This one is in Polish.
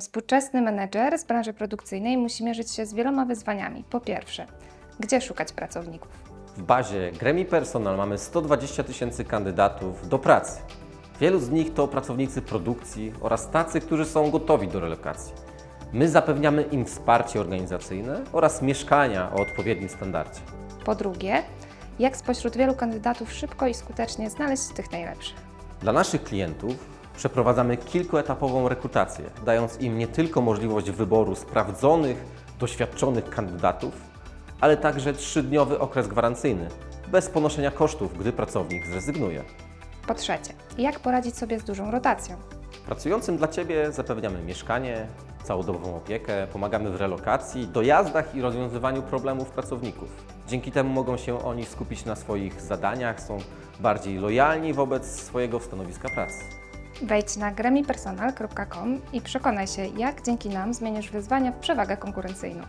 Współczesny menedżer z branży produkcyjnej musi mierzyć się z wieloma wyzwaniami. Po pierwsze, gdzie szukać pracowników? W bazie Gremi Personal mamy 120 tysięcy kandydatów do pracy. Wielu z nich to pracownicy produkcji oraz tacy, którzy są gotowi do relokacji. My zapewniamy im wsparcie organizacyjne oraz mieszkania o odpowiednim standardzie. Po drugie, jak spośród wielu kandydatów szybko i skutecznie znaleźć tych najlepszych? Dla naszych klientów przeprowadzamy kilkuetapową rekrutację, dając im nie tylko możliwość wyboru sprawdzonych, doświadczonych kandydatów, ale także trzydniowy okres gwarancyjny, bez ponoszenia kosztów, gdy pracownik zrezygnuje. Po trzecie, jak poradzić sobie z dużą rotacją? Pracującym dla Ciebie zapewniamy mieszkanie, całodobową opiekę, pomagamy w relokacji, dojazdach i rozwiązywaniu problemów pracowników. Dzięki temu mogą się oni skupić na swoich zadaniach, są bardziej lojalni wobec swojego stanowiska pracy. Wejdź na gremipersonal.com i przekonaj się, jak dzięki nam zmienisz wyzwania w przewagę konkurencyjną.